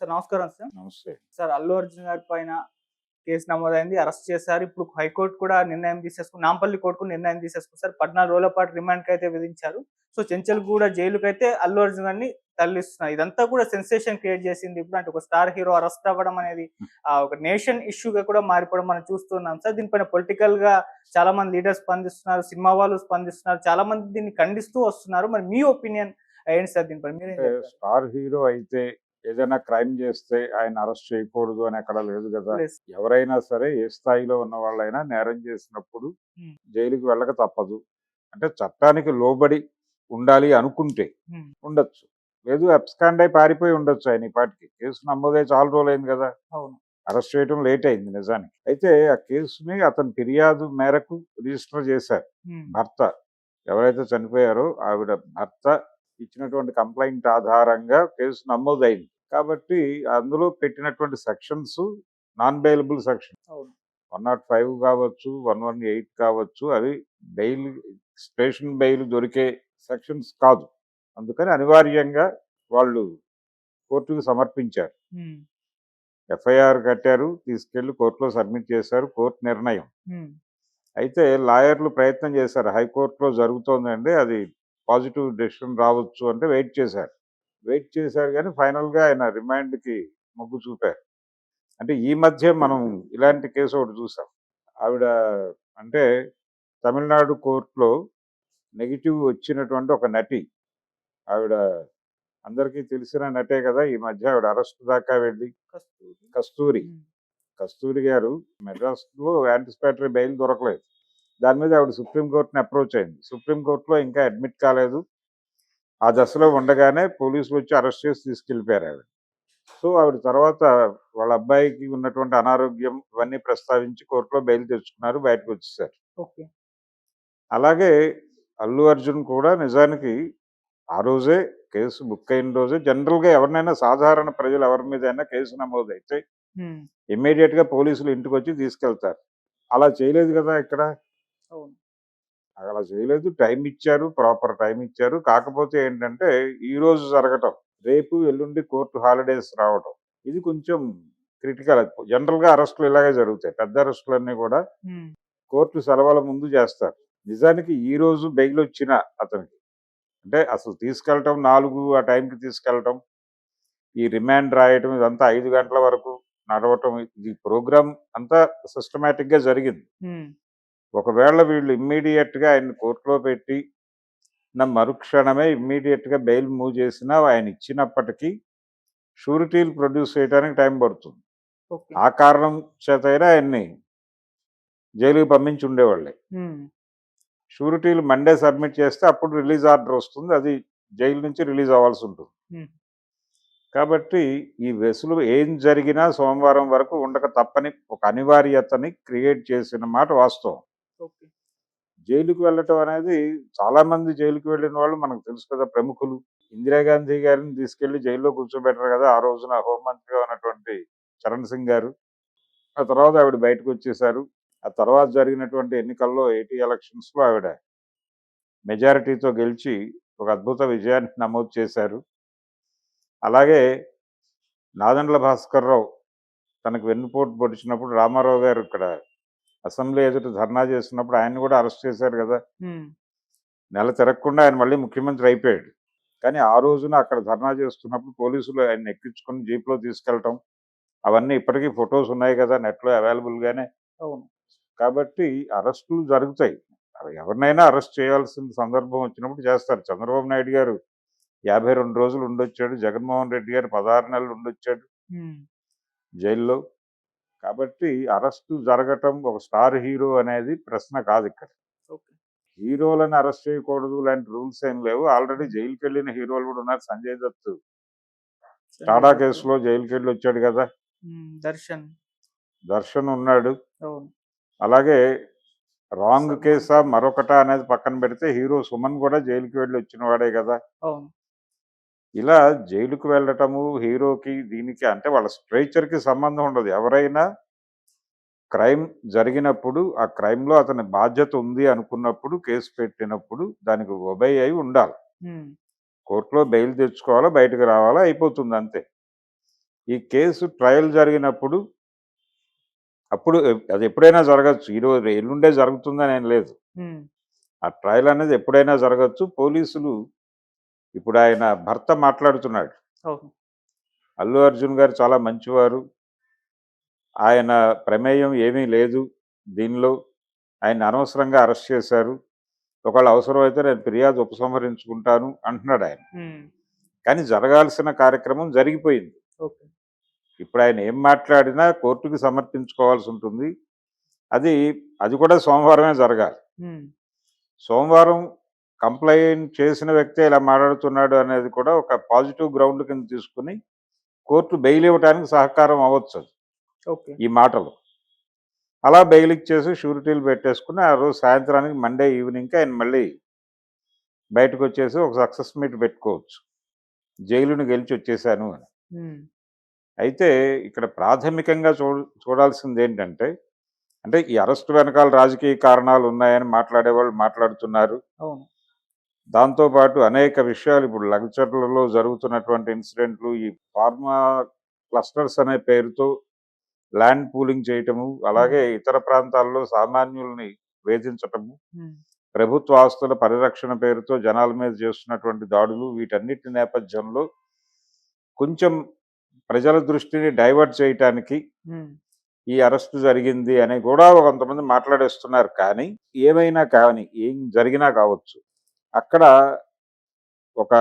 Sir నమస్కారం sir. నమస్తే. Sir Allu Arjun గారి పైన కేసు నమోదైంది. అరెస్ట్ చేశారు. ఇప్పుడు హైకోర్టు కూడా నిర్ణయం తీసేసుకుని నాంపల్లి కోర్టు కూడా నిర్ణయం తీసేసుకుని సార్ పద్నాలుగు రోజుల పాటు రిమాండ్ అయితే విధించారు. సో చెంచల్ కూడా జైలుకి అయితే అల్లు అర్జున్ గారిని తరలిస్తున్నారు. ఇదంతా కూడా సెన్సేషన్ క్రియేట్ చేసింది. ఇప్పుడు అంటే ఒక స్టార్ హీరో అరెస్ట్ అవ్వడం అనేది ఆ, ఒక నేషన్ ఇష్యూగా కూడా మారిపోవడం మనం చూస్తున్నాం సార్. దీనిపైన పొలిటికల్గా చాలా మంది లీడర్స్ స్పందిస్తున్నారు సినిమా వాళ్ళు స్పందిస్తున్నారు. చాలా మంది దీన్ని ఖండిస్తూ వస్తున్నారు. మరి మీ ఒపీనియన్ ఏంటి సార్ దీనిపైన? మీరేం? స్టార్ హీరో అయితే ఏదైనా క్రైమ్ చేస్తే ఆయన అరెస్ట్ చేయకూడదు అని ఎక్కడ లేదు కదా. ఎవరైనా సరే ఏ స్థాయిలో ఉన్న వాళ్ళైనా నేరం చేసినప్పుడు. జైలుకి వెళ్ళక తప్పదు. అంటే చట్టానికి లోబడి ఉండాలి అనుకుంటే. ఉండొచ్చు. లేదు అబ్స్కాండ్ అయి పారిపోయి ఉండొచ్చు ఆయన ఈ పాటికి. కేసు నమోదై చాలా రోజులైంది కదా. అరెస్ట్ చేయడం లేట్ అయింది నిజానికి. అయితే ఆ కేసుని అతని ఫిర్యాదు మేరకు రిజిస్టర్ చేశారు. భర్త ఎవరైతే చనిపోయారో ఆవిడ భర్త ఇచ్చినటువంటి కంప్లైంట్ ఆధారంగా కేసు నమోదైంది. కాబట్టి అందులో పెట్టినటువంటి sections non bailable section one not five కావచ్చు వన్ వన్ ఎయిట్ కావచ్చు అవి బెయిల్ స్టేషన్ బెయిల్ దొరికే సెక్షన్స్ కాదు. అందుకని అనివార్యంగా వాళ్ళు కోర్టుకు సమర్పించారు. ఎఫ్ఐఆర్ కట్టారు తీసుకెళ్ళి కోర్టులో సబ్మిట్ చేశారు కోర్టు నిర్ణయం. అయితే లాయర్లు ప్రయత్నం చేశారు హైకోర్టులో జరుగుతోందండి అది పాజిటివ్ డెసిషన్ రావచ్చు అంటే వెయిట్ చేశారు. వెయిట్ చేశారు కానీ ఫైనల్గా ఆయన రిమాండ్కి మొగ్గు చూపారు. అంటే ఈ మధ్య మనం ఇలాంటి కేసు ఒకటి చూసాం. ఆవిడ అంటే తమిళనాడు కోర్టులో నెగిటివ్ వచ్చినటువంటి ఒక నటి ఆవిడ అందరికీ తెలిసిన నటే కదా ఈ మధ్య ఆవిడ అరెస్ట్ దాకా వెళ్ళి కస్తూరి. కస్తూరి. గారు మెడ్రాస్లో యాంటిసిపేటరీ బెయిల్ దొరకలేదు. దాని మీద ఆవిడ సుప్రీంకోర్టుని అప్రోచ్ అయింది. సుప్రీంకోర్టులో ఇంకా అడ్మిట్ కాలేదు. ఆ దశలో ఉండగానే పోలీసులు వచ్చి అరెస్ట్ చేసి తీసుకెళ్ళిపోయారు ఆవిడ. సో ఆవిడ తర్వాత వాళ్ళ అబ్బాయికి ఉన్నటువంటి అనారోగ్యం ఇవన్నీ ప్రస్తావించి కోర్టులో బెయిల్ తెచ్చుకున్నారు బయటకు వచ్చేసారు అలాగే అల్లు అర్జున్ కూడా నిజానికి ఆ రోజే కేసు బుక్ అయిన రోజే జనరల్గా ఎవరినైనా సాధారణ ప్రజలు ఎవరి మీదైనా కేసు నమోదైతే Hmm. ఇమ్మీడియట్గా పోలీసులు ఇంటికి వచ్చి తీసుకెళ్తారు. అలా చేయలేదు కదా ఇక్కడ. అవును. అలా చేయలేదు. టైం ఇచ్చారు ప్రాపర్ టైం ఇచ్చారు. కాకపోతే ఏంటంటే ఈ రోజు జరగటం రేపు ఎల్లుండి కోర్టు హాలిడేస్ రావటం ఇది కొంచెం క్రిటికల్. జనరల్గా అరెస్టులు ఇలాగే జరుగుతాయి. పెద్ద అరెస్టులన్నీ కూడా. కోర్టు సెలవుల ముందు చేస్తారు. నిజానికి ఈ రోజు బెయిల్ వచ్చిన అతనికి అంటే అసలు తీసుకెళ్ళటం నాలుగు ఆ టైంకి తీసుకెళ్ళటం ఈ రిమాండ్ రాయటం ఇదంతా ఐదు గంటల వరకు నడవటం ఈ ప్రోగ్రామ్ అంతా సిస్టమేటిక్గా జరిగింది. ఒకవేళ వీళ్ళు ఇమ్మీడియట్గా ఆయన కోర్టులో పెట్టి నా మరుక్షణమే ఇమ్మీడియట్గా బెయిల్ మూవ్ చేసినా ఆయన ఇచ్చినప్పటికీ షూరిటీలు ప్రొడ్యూస్ చేయడానికి టైం పడుతుంది. ఆ కారణం చేతైనా ఆయన్ని జైలుకి పంపించి ఉండేవాళ్ళే. షూరిటీలు మండే సబ్మిట్ చేస్తే అప్పుడు రిలీజ్ ఆర్డర్ వస్తుంది. అది జైలు నుంచి రిలీజ్ అవ్వాల్సి ఉంటుంది. కాబట్టి ఈ వెసులు ఏం జరిగినా సోమవారం వరకు ఉండక తప్పని ఒక అనివార్యతని క్రియేట్ చేసిన మాట వాస్తవం. జైలుకు వెళ్ళటం అనేది చాలా మంది జైలుకు వెళ్ళిన వాళ్ళు మనకు తెలుసు కదా ప్రముఖులు. ఇందిరాగాంధీ గారిని తీసుకెళ్ళి జైల్లో కూర్చోబెట్టారు కదా ఆ రోజున హోంమంత్రిగా ఉన్నటువంటి చరణ్ సింగ్ గారు. ఆ తర్వాత ఆవిడ బయటకు వచ్చేసారు. ఆ తర్వాత జరిగినటువంటి ఎన్నికల్లో ఎయిటీ ఎలక్షన్స్లో ఆవిడ మెజారిటీతో గెలిచి ఒక అద్భుత విజయాన్ని నమోదు చేశారు. అలాగే నాదండ్ల భాస్కర్ రావు తనకు వెన్నుపోటు పొడిచినప్పుడు రామారావు గారు ఇక్కడ అసెంబ్లీ ఎదుట ధర్నా చేస్తున్నప్పుడు ఆయన కూడా అరెస్ట్ చేశారు కదా. నెల తిరగకుండా ఆయన మళ్ళీ ముఖ్యమంత్రి అయిపోయాడు. కానీ ఆ రోజున అక్కడ ధర్నా చేస్తున్నప్పుడు పోలీసులు ఆయన ఎక్కించుకొని జీప్లో తీసుకెళ్ళటం అవన్నీ ఇప్పటికీ ఫొటోస్ ఉన్నాయి కదా నెట్లో అవైలబుల్గానే. అవును. కాబట్టి అరెస్టులు జరుగుతాయి. అవి ఎవరినైనా అరెస్ట్ చేయాల్సిన సందర్భం వచ్చినప్పుడు చేస్తారు. చంద్రబాబు నాయుడు గారు యాభై రెండు రోజులు ఉండొచ్చాడు. జగన్మోహన్ రెడ్డి గారు పదహారు నెలలు ఉండొచ్చాడు. జైల్లో. కాబట్టి అరెస్టు జరగటం ఒక స్టార్ హీరో అనేది ప్రశ్న కాదు ఇక్కడ. హీరోలను అరెస్ట్ చేయకూడదు లాంటి రూల్స్ ఏం లేవు. ఆల్రెడీ జైలుకి వెళ్ళిన హీరోలు కూడా ఉన్నారు సంజయ్ దత్. టాడా కేసులో జైలుకి వెళ్ళి వచ్చాడు కదా. దర్శన్. దర్శన్ ఉన్నాడు. అలాగే రాంగ్. కేసా మరొకట అనేది పక్కన పెడితే హీరో సుమన్ కూడా జైలుకి వెళ్ళి వచ్చిన వాడే కదా ఇలా జైలుకు వెళ్ళటము హీరోకి దీనికి అంటే వాళ్ళ స్ట్రేచర్కి సంబంధం ఉండదు. ఎవరైనా క్రైమ్ జరిగినప్పుడు ఆ crime లో అతని బాధ్యత ఉంది అనుకున్నప్పుడు కేసు పెట్టినప్పుడు దానికి ఒబై అయి ఉండాలి. కోర్టులో బెయిల్ తెచ్చుకోవాలా బయటకు రావాలా అయిపోతుంది అంతే. ఈ కేసు ట్రయల్ జరిగినప్పుడు అప్పుడు అది ఎప్పుడైనా జరగచ్చు. ఈరోజు ఎల్లుండే జరుగుతుందని ఏం లేదు ఆ ట్రయల్ అనేది ఎప్పుడైనా జరగచ్చు. పోలీసులు ఇప్పుడు ఆయన భర్త మాట్లాడుతున్నాడు. అల్లు అర్జున్ గారు చాలా మంచివారు. ఆయన ప్రమేయం ఏమీ లేదు దీనిలో. ఆయన అనవసరంగా అరెస్ట్ చేశారు. ఒకవేళ అవసరమైతే నేను ఫిర్యాదు ఉపసంహరించుకుంటాను అంటున్నాడు ఆయన. కానీ జరగాల్సిన కార్యక్రమం జరిగిపోయింది. ఇప్పుడు ఆయన ఏం మాట్లాడినా కోర్టుకి సమర్పించుకోవాల్సి ఉంటుంది. అది అది కూడా సోమవారమే జరగాలి. సోమవారం కంప్లైంట్ చేసిన వ్యక్తి ఇలా మాట్లాడుతున్నాడు అనేది కూడా ఒక పాజిటివ్ గ్రౌండ్ కింద తీసుకుని కోర్టు బెయిల్ ఇవ్వడానికి సహకారం అవ్వచ్చు ఈ మాటలు. అలా బెయిల్ ఇచ్చేసి షూరిటీలు పెట్టేసుకుని ఆ రోజు సాయంత్రానికి మండే ఈవినింగ్కి ఆయన మళ్ళీ బయటకు వచ్చేసి ఒక సక్సెస్ మీట్ పెట్టుకోవచ్చు. జైలుని గెలిచి వచ్చేసాను అని. అయితే ఇక్కడ ప్రాథమికంగా చూ చూడాల్సింది ఏంటంటే అంటే ఈ అరెస్ట్ వెనకాల రాజకీయ కారణాలు ఉన్నాయని మాట్లాడే వాళ్ళు మాట్లాడుతున్నారు దాంతోపాటు అనేక విషయాలు ఇప్పుడు లగ్చర్లలో జరుగుతున్నటువంటి ఇన్సిడెంట్లు ఈ ఫార్మా క్లస్టర్స్ అనే పేరుతో ల్యాండ్ పూలింగ్ చేయటము అలాగే ఇతర ప్రాంతాల్లో సామాన్యుల్ని వేధించటము ప్రభుత్వ ఆస్తుల పరిరక్షణ పేరుతో జనాల మీద చేస్తున్నటువంటి దాడులు వీటన్నిటి నేపథ్యంలో కొంచెం ప్రజల దృష్టిని డైవర్ట్ చేయటానికి ఈ అరెస్ట్ జరిగింది అని కూడా కొంతమంది మాట్లాడేస్తున్నారు. కానీ ఏమైనా కానీ ఏం జరిగినా కావచ్చు. అక్కడ ఒక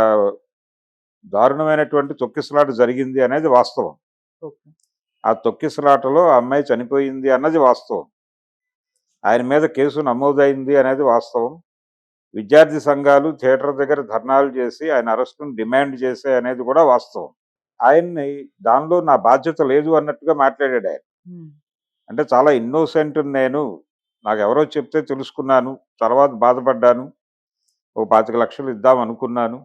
దారుణమైనటువంటి తొక్కిసలాట జరిగింది అనేది వాస్తవం. ఆ తొక్కిసలాటలో అమ్మాయి చనిపోయింది అన్నది వాస్తవం. ఆయన మీద కేసు నమోదైంది అనేది వాస్తవం. విద్యార్థి సంఘాలు థియేటర్ దగ్గర ధర్నాలు చేసి ఆయన అరెస్టును డిమాండ్ చేసే అనేది కూడా వాస్తవం. ఆయన్ని దానిలో నా బాధ్యత లేదు అన్నట్టుగా మాట్లాడాడు ఆయన. అంటే చాలా ఇన్నోసెంట్ నేను. నాకు ఎవరో చెప్తే తెలుసుకున్నాను. తర్వాత బాధపడ్డాను. ఓ పాతిక లక్షలు ఇద్దాం అనుకున్నాను.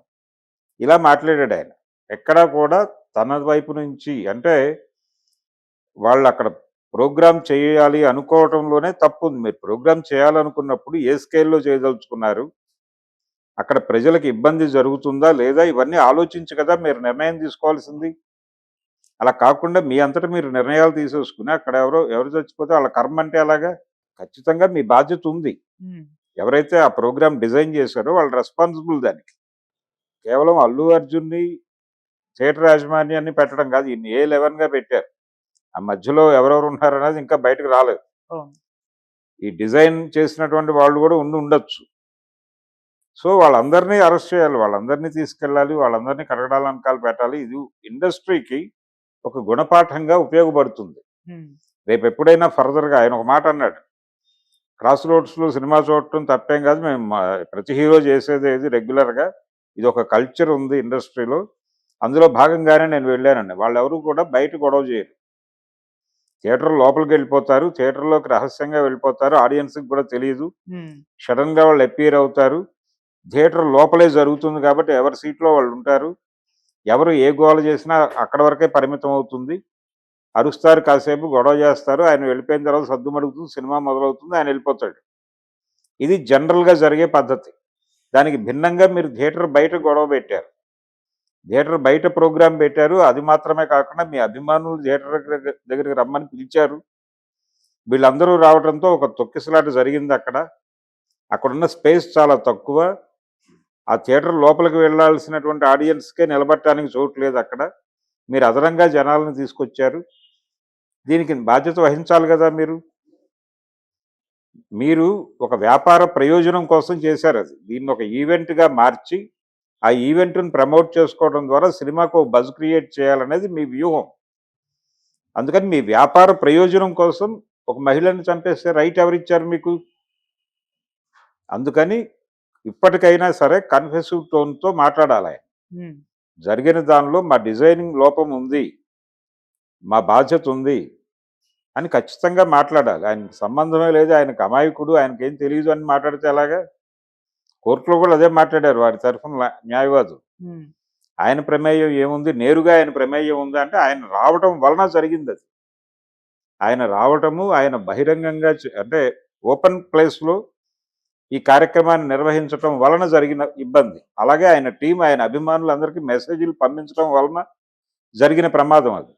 ఇలా మాట్లాడాడు ఆయన. ఎక్కడా కూడా తన వైపు నుంచి అంటే వాళ్ళు అక్కడ ప్రోగ్రామ్ చేయాలి అనుకోవటంలోనే తప్పు ఉంది మీరు ప్రోగ్రామ్ చేయాలనుకున్నప్పుడు ఏ స్కేల్లో చేయదలుచుకున్నారు? అక్కడ ప్రజలకు ఇబ్బంది జరుగుతుందా లేదా? ఇవన్నీ ఆలోచించి కదా మీరు నిర్ణయం తీసుకోవాల్సింది. అలా కాకుండా మీ అంతటా మీరు నిర్ణయాలు తీసేసుకుని అక్కడ ఎవరో ఎవరు చచ్చిపోతే వాళ్ళ కర్మ అంటే అలాగా? ఖచ్చితంగా మీ బాధ్యత ఉంది. ఎవరైతే ఆ ప్రోగ్రామ్ డిజైన్ చేశారో వాళ్ళు రెస్పాన్సిబుల్ దానికి. కేవలం అల్లు అర్జున్ని థియేటర్ యాజమాన్యాన్ని పెట్టడం కాదు ఇన్ని ఏ లెవెన్గా పెట్టారు. ఆ మధ్యలో ఎవరెవరు ఉన్నారనేది ఇంకా బయటకు రాలేదు. ఈ డిజైన్ చేసినటువంటి వాళ్ళు కూడా ఉండి ఉండొచ్చు. సో వాళ్ళందరినీ అరెస్ట్ చేయాలి వాళ్ళందరినీ తీసుకెళ్ళాలి వాళ్ళందరినీ కరగడాలనకాలు పెట్టాలి. ఇది ఇండస్ట్రీకి ఒక గుణపాఠంగా ఉపయోగపడుతుంది. రేపు ఎప్పుడైనా ఫర్దర్గా ఆయన ఒక మాట అన్నాడు. క్రాస్ రోడ్స్లో సినిమా చూడటం తప్పేం కాదు. మేము ప్రతి హీరో చేసేది ఇది రెగ్యులర్గా ఇది ఒక కల్చర్ ఉంది ఇండస్ట్రీలో అందులో భాగంగానే నేను వెళ్ళానండి. వాళ్ళు ఎవరు కూడా బయట గొడవ చేయరు. థియేటర్ లోపలికి వెళ్ళిపోతారు. థియేటర్లోకి రహస్యంగా వెళ్ళిపోతారు. ఆడియన్స్కి కూడా తెలియదు సడన్గా వాళ్ళు అపీర్ అవుతారు. థియేటర్ లోపలే జరుగుతుంది కాబట్టి ఎవరి సీట్లో వాళ్ళు ఉంటారు. ఎవరు ఏ గోల చేసినా అక్కడ వరకే పరిమితం అవుతుంది. అరుస్తారు కాసేపు గొడవ చేస్తారు. ఆయన వెళ్ళిపోయిన తర్వాత సర్దుమడుగుతుంది సినిమా మొదలవుతుంది ఆయన వెళ్ళిపోతాడు. ఇది జనరల్గా జరిగే పద్ధతి. దానికి భిన్నంగా మీరు థియేటర్ బయట గొడవ పెట్టారు. థియేటర్ బయట ప్రోగ్రాం పెట్టారు. అది మాత్రమే కాకుండా మీ అభిమానులు థియేటర్ దగ్గర- దగ్గరికి రమ్మని పిలిచారు. వీళ్ళందరూ రావడంతో ఒక తొక్కిసలాట జరిగింది అక్కడ. అక్కడున్న స్పేస్ చాలా తక్కువ. ఆ థియేటర్ లోపలికి వెళ్ళాల్సినటువంటి ఆడియన్స్కే నిలబట్టడానికి చోటు లేదు అక్కడ. మీరు అదనంగా జనాలను తీసుకొచ్చారు. దీనికి బాధ్యత వహించాలి కదా మీరు? మీరు ఒక వ్యాపార ప్రయోజనం కోసం చేశారు అది. దీన్ని ఒక ఈవెంట్గా మార్చి ఆ ఈవెంట్ను ప్రమోట్ చేసుకోవడం ద్వారా సినిమాకు ఒక బజ్ క్రియేట్ చేయాలనేది మీ వ్యూహం. అందుకని మీ వ్యాపార ప్రయోజనం కోసం ఒక మహిళను చంపేస్తే రైట్ ఎవరిచ్చారు మీకు? అందుకని ఇప్పటికైనా సరే కన్ఫెసివ్ టోన్తో మాట్లాడాలి జరిగిన దానిలో మా డిజైనింగ్ లోపం ఉంది. మా బాధ్యత ఉంది అని ఖచ్చితంగా మాట్లాడాలి. ఆయనకి సంబంధమే లేదు ఆయనకు అమాయకుడు ఆయనకి ఏం తెలియదు అని మాట్లాడితే ఎలాగా? కోర్టులో కూడా అదే మాట్లాడారు వారి తరఫున ఉమ్, ఆయన ప్రమేయం ఏముంది? నేరుగా ఆయన ప్రమేయం ఉంది అంటే ఆయన రావటం వలన జరిగింది అది. ఆయన రావటము ఆయన బహిరంగంగా అంటే ఓపెన్ ప్లేస్లో ఈ కార్యక్రమాన్ని నిర్వహించటం వలన జరిగిన ఇబ్బంది. అలాగే ఆయన టీం ఆయన అభిమానులందరికీ మెసేజ్లు పంపించడం వలన జరిగిన ప్రమాదం అది.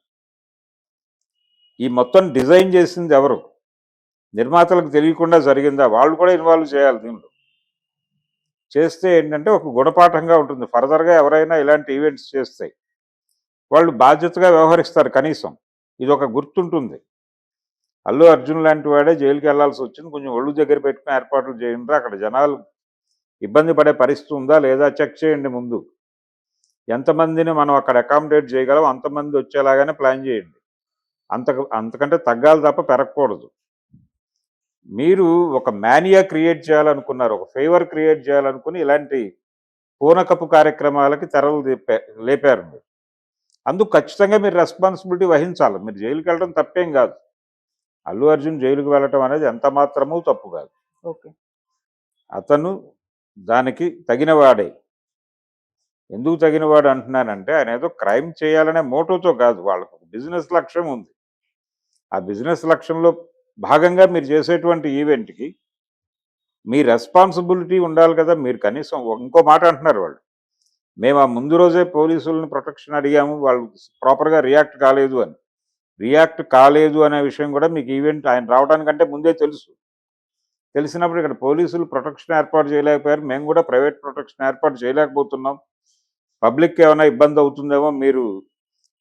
ఈ మొత్తం డిజైన్ చేసింది ఎవరు? నిర్మాతలకు తెలియకుండా జరిగిందా? వాళ్ళు కూడా ఇన్వాల్వ్ చేయాలి దీనిలో చేస్తే ఏంటంటే ఒక గుణపాఠంగా ఉంటుంది. ఫర్దర్గా ఎవరైనా ఇలాంటి ఈవెంట్స్ చేస్తే వాళ్ళు బాధ్యతగా వ్యవహరిస్తారు కనీసం. ఇది ఒక గుర్తుంటుంది. అల్లు అర్జున్ లాంటి వాడే జైలుకి వెళ్ళాల్సి వచ్చింది. కొంచెం ఒళ్ళు దగ్గర పెట్టుకుని ఏర్పాట్లు చేయండి అక్కడ జనాలు ఇబ్బంది పడే పరిస్థితి ఉందా లేదా చెక్ చేయండి ముందు. ఎంతమందిని మనం అక్కడ అకామిడేట్ చేయగలం? అంతమంది వచ్చేలాగానే ప్లాన్ చేయండి. అంత అంతకంటే తగ్గాలి తప్ప పెరగకూడదు. మీరు ఒక మానియా క్రియేట్ చేయాలనుకున్నారు ఒక ఫేవర్ క్రియేట్ చేయాలనుకుని ఇలాంటి పూనకపు కార్యక్రమాలకి తెరలు లేపా- లేపారు మీరు. అందుకు ఖచ్చితంగా మీరు రెస్పాన్సిబిలిటీ వహించాలి. మీరు జైలుకి వెళ్ళడం తప్పేం కాదు. అల్లు అర్జున్ జైలుకి వెళ్ళటం అనేది ఎంత మాత్రమూ తప్పు కాదు. ఓకే. అతను దానికి తగినవాడే. ఎందుకు తగినవాడు అంటున్నానంటే ఆయన ఏదో క్రైమ్ చేయాలనే మోటోతో కాదు. వాళ్ళకు బిజినెస్ లక్ష్యం ఉంది. ఆ బిజినెస్ లక్ష్యంలో భాగంగా మీరు చేసేటువంటి ఈవెంట్కి మీ రెస్పాన్సిబిలిటీ ఉండాలి కదా మీరు కనీసం ఇంకో మాట అంటున్నారు వాళ్ళు. మేము ఆ ముందు రోజే పోలీసులను ప్రొటెక్షన్ అడిగాము వాళ్ళు ప్రాపర్గా రియాక్ట్ కాలేదు అని. రియాక్ట్ కాలేదు అనే విషయం కూడా మీకు ఈవెంట్ ఆయన రావడానికంటే ముందే తెలుసు. తెలిసినప్పుడు ఇక్కడ పోలీసులు ప్రొటెక్షన్ ఏర్పాటు చేయలేకపోయారు మేము కూడా ప్రైవేట్ ప్రొటెక్షన్ ఏర్పాటు చేయలేకపోతున్నాం. పబ్లిక్ ఏమైనా ఇబ్బంది అవుతుందేమో మీరు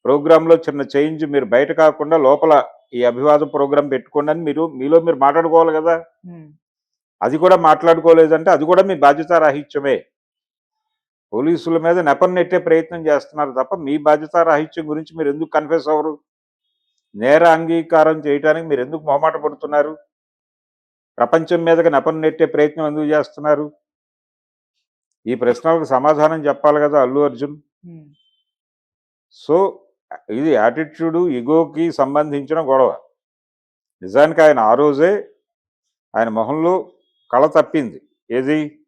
ప్రోగ్రాంలో చిన్న చేంజ్ మీరు బయట కాకుండా లోపల ఈ అభివాద ప్రోగ్రాం పెట్టుకోండి అని మీరు మీలో మీరు మాట్లాడుకోవాలి కదా. అది కూడా మాట్లాడుకోలేదంటే అది కూడా మీ బాధ్యత రాహిత్యమే పోలీసుల మీద నెపం నెట్టే ప్రయత్నం చేస్తున్నారు తప్ప మీ బాధ్యత రాహిత్యం గురించి మీరు ఎందుకు కన్ఫ్యూస్ అవ్వరు? నేర అంగీకారం చేయడానికి మీరు ఎందుకు మొహమాట పడుతున్నారు? ప్రపంచం మీదకి నెపం నెట్టే ప్రయత్నం ఎందుకు చేస్తున్నారు? ఈ ప్రశ్నలకు సమాధానం చెప్పాలి కదా అల్లు అర్జున్. సో ఇది యాటిట్యూడ్ ఇగోకి సంబంధించిన గొడవ. నిజానికి ఆయన ఆ రోజే ఆయన మొహంలో కళ తప్పింది. ఏది?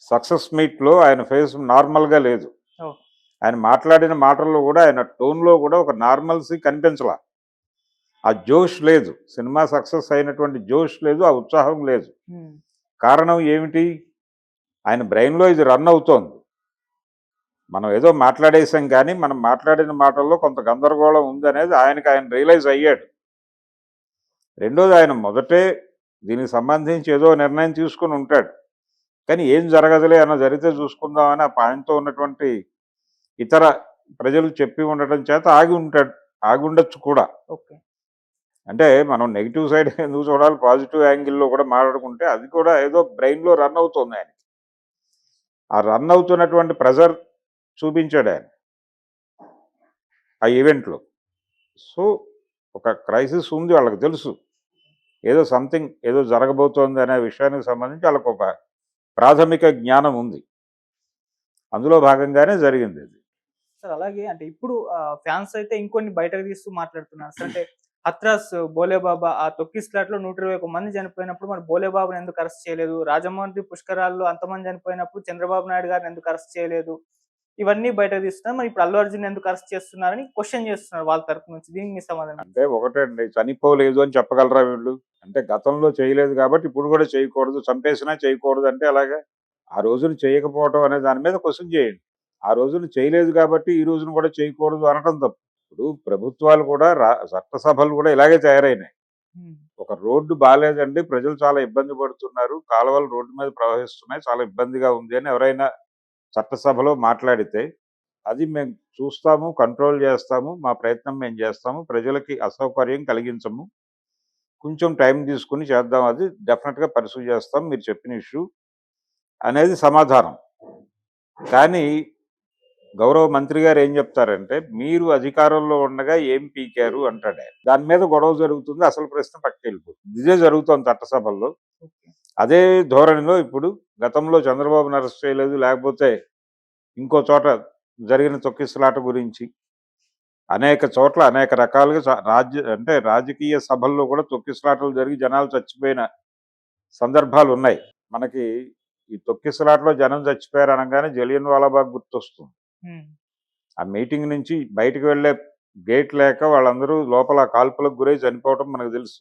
సక్సెస్ మీట్లో ఆయన ఫేస్ నార్మల్గా లేదు. ఆయన మాట్లాడిన మాటల్లో కూడా ఆయన టోన్లో కూడా ఒక నార్మల్సీ కనిపించలా. ఆ జోష్ లేదు. సినిమా సక్సెస్ అయినటువంటి జోష్ లేదు ఆ ఉత్సాహం లేదు. కారణం ఏమిటి? ఆయన బ్రెయిన్లో ఇది రన్ అవుతోంది. మనం ఏదో మాట్లాడేసాం కానీ మనం మాట్లాడిన మాటల్లో కొంత గందరగోళం ఉందనేది ఆయనకి ఆయన రియలైజ్ అయ్యాడు. రెండోది ఆయన మొదటే దీనికి సంబంధించి ఏదో నిర్ణయం తీసుకుని ఉంటాడు. కానీ ఏం జరగదులే అన్న జరిగితే చూసుకుందామని ఆ ఆయనతో ఉన్నటువంటి ఇతర ప్రజలు చెప్పి ఉండటం చేత ఆగి ఉంటాడు ఆగి ఉండొచ్చు కూడా. ఓకే. అంటే మనం నెగిటివ్ సైడ్ ఎందుకు చూడాలి? పాజిటివ్ యాంగిల్లో కూడా మాట్లాడుకుంటే అది కూడా ఏదో బ్రెయిన్లో రన్ అవుతుంది ఆయనకి. ఆ రన్ అవుతున్నటువంటి ప్రెజర్ చూపించాడు ఆయన. ఆ ఈవెంట్లో సో ఒక క్రైసిస్ ఉంది వాళ్ళకి తెలుసు. ఏదో సంథింగ్ ఏదో జరగబోతోంది అనే విషయానికి సంబంధించి వాళ్ళకు ఒక ప్రాథమిక జ్ఞానం ఉంది. అందులో భాగంగానే జరిగింది ఇది సార్ అలాగే అంటే ఇప్పుడు ఫ్యాన్స్ అయితే ఇంకొన్ని బయటకు తీస్తూ మాట్లాడుతున్నారు. సార్ అంటే హత్రాస్ బోలేబాబా ఆ తొక్కి స్లాట్లో నూట ఇరవై ఒక మంది చనిపోయినప్పుడు మరి బోలేబాబుని ఎందుకు అరెస్ట్ చేయలేదు? రాజమౌళి పుష్కరాల్లో అంతమంది చనిపోయినప్పుడు చంద్రబాబు నాయుడు గారిని ఎందుకు అరెస్ట్ చేయలేదు? ఇవన్నీ బయటకు తీస్తున్నారు. మరి ఇప్పుడు అల్లు అర్జున్ ఎందుకు అరెస్ట్ చేస్తున్నారని క్వశ్చన్ చేస్తున్నారు వాళ్ళ తరపు నుంచి. దీనికి మీ సమాధానం? అంటే ఒకటండి చనిపోలేదు అని చెప్పగలరా వీళ్ళు? అంటే గతంలో చేయలేదు కాబట్టి ఇప్పుడు కూడా చేయకూడదు చంపేసినా చేయకూడదు అంటే అలాగా ఆ రోజున చేయకపోవడం అనే దాని మీద క్వశ్చన్ చేయండి. ఆ రోజున చేయలేదు కాబట్టి ఈ రోజున కూడా చేయకూడదు అనటం తప్పు. ఇప్పుడు ప్రభుత్వాలు కూడా చట్టసభలు కూడా ఇలాగే తయారైనాయి. ఒక రోడ్డు బాగాలేదండి ప్రజలు చాలా ఇబ్బంది పడుతున్నారు కాలువలు రోడ్డు మీద ప్రవహిస్తున్నాయి చాలా ఇబ్బందిగా ఉంది అని ఎవరైనా చట్టసభలో మాట్లాడితే అది మేము చూస్తాము కంట్రోల్ చేస్తాము మా ప్రయత్నం మేము చేస్తాము ప్రజలకి అసౌకర్యం కలిగించము. కొంచెం టైం తీసుకుని చేద్దాం అది డెఫినెట్గా పర్సూ చేస్తాం మీరు చెప్పిన ఇష్యూ అనేది సమాధానం. కానీ గౌరవ మంత్రి గారు ఏం చెప్తారంటే మీరు అధికారంలో ఉండగా ఏం పీకారు? అంటాడు. దాని మీద గొడవ జరుగుతుంది అసలు ప్రశ్న పక్కకి వెళ్ళిపోతుంది ఇదే జరుగుతోంది చట్టసభల్లో. అదే ధోరణిలో ఇప్పుడు గతంలో చంద్రబాబును అరెస్ట్ చేయలేదు లేకపోతే ఇంకో చోట జరిగిన తొక్కిసలాట గురించి అనేక చోట్ల అనేక రకాలుగా రాజ్య అంటే రాజకీయ సభల్లో కూడా తొక్కిసలాటలు జరిగి జనాలు చచ్చిపోయిన సందర్భాలు ఉన్నాయి. మనకి ఈ తొక్కిసలాటలో జనం చచ్చిపోయారు అనగానే జలియన్ వాలాబాగ్ గుర్తొస్తుంది. ఆ మీటింగ్ నుంచి బయటకు వెళ్ళే గేట్ లేక వాళ్ళందరూ లోపల కాల్పులకు గురై చనిపోవటం మనకు తెలుసు.